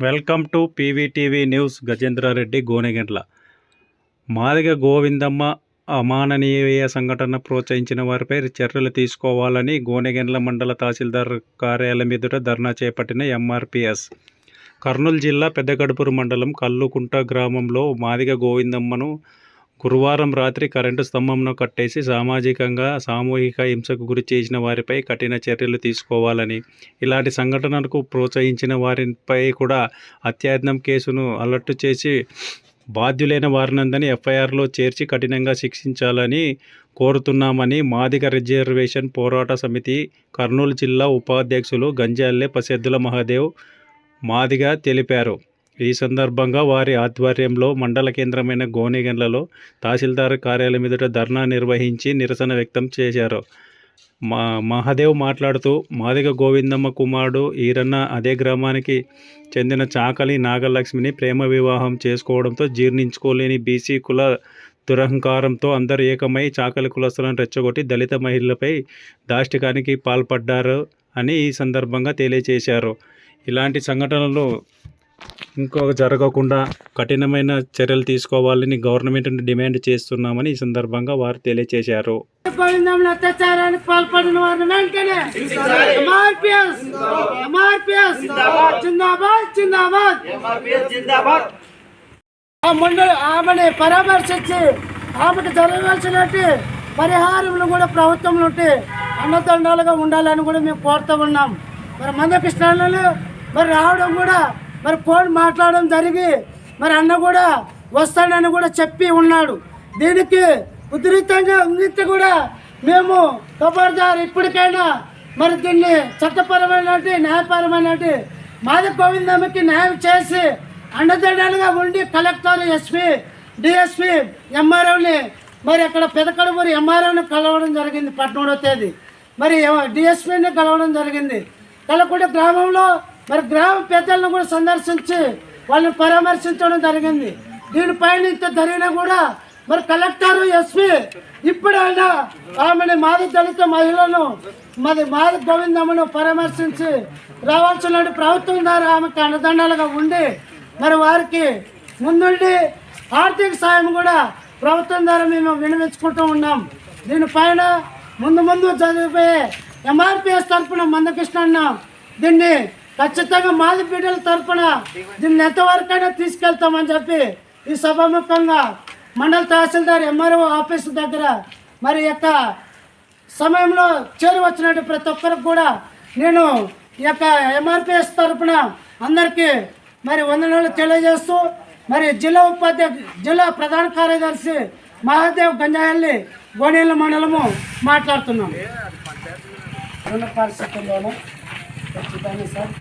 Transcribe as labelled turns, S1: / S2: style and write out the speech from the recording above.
S1: Welcome to PVTV news Gajendra Reddy Gonegandla. Madiga Govindamma అమాననీయ సంఘటన ప్రోత్సహించిన వారిపై చర్యలు తీసుకోవాలని గోనెగండ్ల మండల తహసీల్దార్ కార్యాలయం ఎదుట ధర్నా చేపట్టిన ఎంఆర్పిఎస్. కర్నూలు జిల్లా పెద్దగడుపురు మండలం కల్లుకుంట గ్రామంలో మాదిగ గోవిందమ్మను గురువారం రాత్రి కరెంటు స్తంభంను కట్టేసి సామాజికంగా సామూహిక హింసకు గురి చేసిన వారిపై కఠిన చర్యలు తీసుకోవాలని ఇలాంటి సంఘటనలకు ప్రోత్సహించిన వారిపై కూడా అత్యాయత్నం కేసును అలర్ట్ చేసి బాధ్యులైన వారినందని ఎఫ్ఐఆర్లో చేర్చి కఠినంగా శిక్షించాలని కోరుతున్నామని మాదిగ రిజర్వేషన్ పోరాట సమితి కర్నూలు జిల్లా ఉపాధ్యక్షులు గంజాల్లే పసెద్దుల మహాదేవ్ మాదిగా తెలిపారు. ఈ సందర్భంగా వారి ఆధ్వర్యంలో మండల కేంద్రమైన గోనెగండ్లలో తహసీల్దార్ కార్యాలయం ఎదుట ధర్నా నిర్వహించి నిరసన వ్యక్తం చేశారు. మా మహాదేవ్ మాట్లాడుతూ మాదిగ గోవిందమ్మ కుమారుడు ఈరన్న అదే గ్రామానికి చెందిన చాకలి నాగలక్ష్మిని ప్రేమ వివాహం చేసుకోవడంతో జీర్ణించుకోలేని బీసీ కుల దురహంకారంతో అందరూ ఏకమై చాకలి కులస్తులను రెచ్చగొట్టి దళిత మహిళలపై దాష్టికానికి పాల్పడ్డారు అని ఈ సందర్భంగా తెలియజేశారు. ఇలాంటి సంఘటనలు ఇంకొక జరగకుండా కఠినమైన చర్యలు తీసుకోవాలని గవర్నమెంట్ని డిమాండ్ చేస్తున్నామని ఈ సందర్భంగా వారు తెలియజేశారు
S2: అత్యాచారానికి పాల్పడిన వారిని వెంటనే ఎంఆర్పిఎస్ ఎంఆర్పిఎస్ జిందాబాద్ జిందాబాద్. ఆ మండలి ఆమెని పరామర్శించి ఆమెకు జరగవలసినట్టు పరిహారములు కూడా ప్రభుత్వం నుండి అన్నదండాలుగా ఉండాలని కూడా మేము కోరుతూ ఉన్నాం. మరి మందకృష్ణాలు మరి రావడం కూడా మరి ఫోన్ మాట్లాడడం జరిగి మరి అన్న కూడా వస్తాడని కూడా చెప్పి ఉన్నాడు. దీనికి ఉద్రితంగా ఉంగితే కూడా మేము ఖబర్దార్ ఇప్పటికైనా మరి దీన్ని చట్టపరమైన న్యాయపరమైన మాది గోవిందమ్మకి న్యాయం చేసి అండదండలుగా ఉండి కలెక్టర్ ఎస్పీ డిఎస్పి ఎంఆర్ఓని మరి అక్కడ పెదకడుమూరి ఎంఆర్ఓని కలవడం జరిగింది పద్మూడో తేదీ. మరి డిఎస్పీని కలవడం జరిగింది. కలకుడి గ్రామంలో మరి గ్రామ పెద్దలను కూడా సందర్శించి వాళ్ళని పరామర్శించడం జరిగింది. దీనిపైన ఇంత జరిగినా కూడా మరి కలెక్టర్ ఎస్పీ ఇప్పుడైనా ఆమెని మాది దళిత మహిళను మరి మాది గోవిందమ్మను పరామర్శించి రావాల్సిన ప్రభుత్వం ద్వారా ఆమెకు అండదండలుగా ఉండి మరి వారికి ముందుండి ఆర్థిక సాయం కూడా ప్రభుత్వం ద్వారా మేము వినిపించుకుంటూ ఉన్నాం. దీనిపైన ముందు ముందు చదివిపోయే ఎంఆర్పిఎస్ తరఫున మందకృష్ణ అన్న దీన్ని ఖచ్చితంగా మాది బిడ్డల తరఫున దీన్ని ఎంతవరకైనా తీసుకెళ్తామని చెప్పి ఈ సభాముఖంగా మండల తహసీల్దార్ ఎంఆర్ఓ ఆఫీస్ దగ్గర మరి యొక్క సమయంలో చేరువచ్చినట్టు ప్రతి ఒక్కరికి కూడా నేను ఈ యొక్క ఎంఆర్పిఎస్ తరఫున అందరికీ మరి వందనాలు తెలియజేస్తూ మరి జిల్లా ఉపాధ్యక్ష జిల్లా ప్రధాన కార్యదర్శి మహాదేవ్ గంజాయల్లి గోనెల మండలము మాట్లాడుతున్నాం పరిస్థితుల్లోనూ ఖచ్చితంగా సార్.